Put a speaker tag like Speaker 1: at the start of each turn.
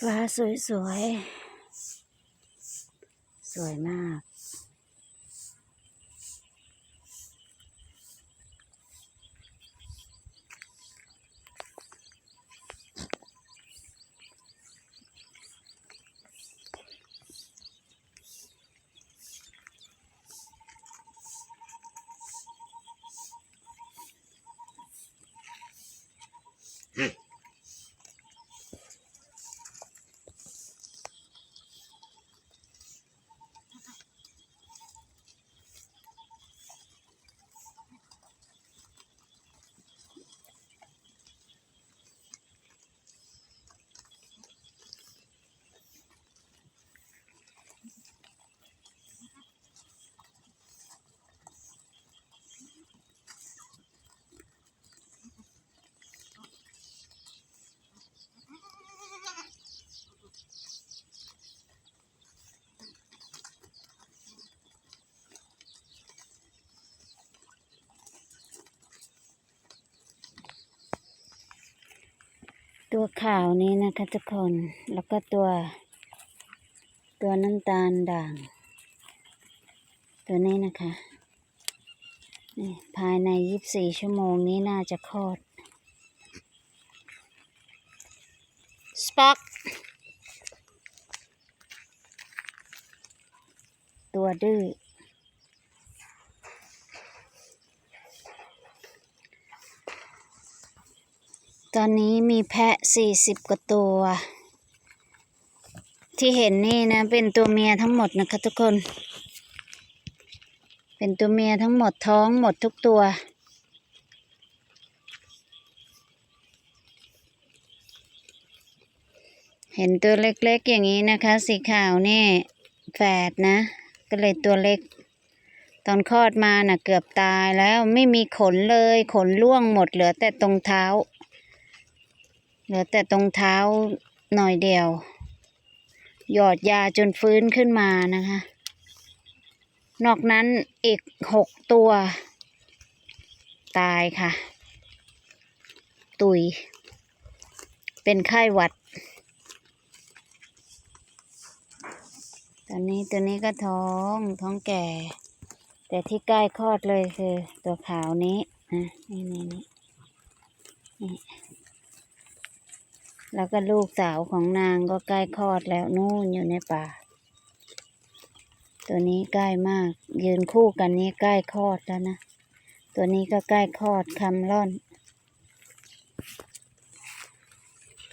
Speaker 1: ฟ้าสวยสวย สวยมาก ตัวขาวนี้นะคะทุกคน แล้วก็ตัว ตัวน้ำตาลด่าง ตัวนี้นะคะนี่ภายในยีิบสี่ชั่วโมงนี้น่าจะคลอดสป็อกตัวดื้อ ตอนนี้มีแพะสี่สิบกว่าตัว ที่เห็นนี่นะ เป็นตัวเมียทั้งหมดนะคะทุกคน เป็นตัวเมียทั้งหมดท้องหมดทุกตัว เห็นตัวเล็กๆอย่างนี้นะคะ สีขาวนี่แฝดนะ ก็เลยตัวเล็ก ตอนคลอดมาน่ะเกือบตายแล้วไม่มีขนเลย ขนร่วงหมดเหลือแต่ตรงเท้า เหลือแต่ตรงเท้าหน่อยเดียว หยอดยาจนฟื้นขึ้นมานะคะ นอกนั้นอีกหกตัว ตายค่ะ ตุย เป็นไข้หวัด ตอนนี้ตัวนี้ก็ท้องท้องแก่ แต่ที่ใกล้คลอดเลยคือ ตัวขาวนี้นะนี่นี่นี่นี่ แล้วก็ลูกสาวของนางก็ใกล้คลอดแล้วนู่นอยู่ในป่า ตัวนี้ใกล้มาก ยืนคู่กันนี้ใกล้คลอดแล้วนะ ตัวนี้ก็ใกล้คลอดคำร่อน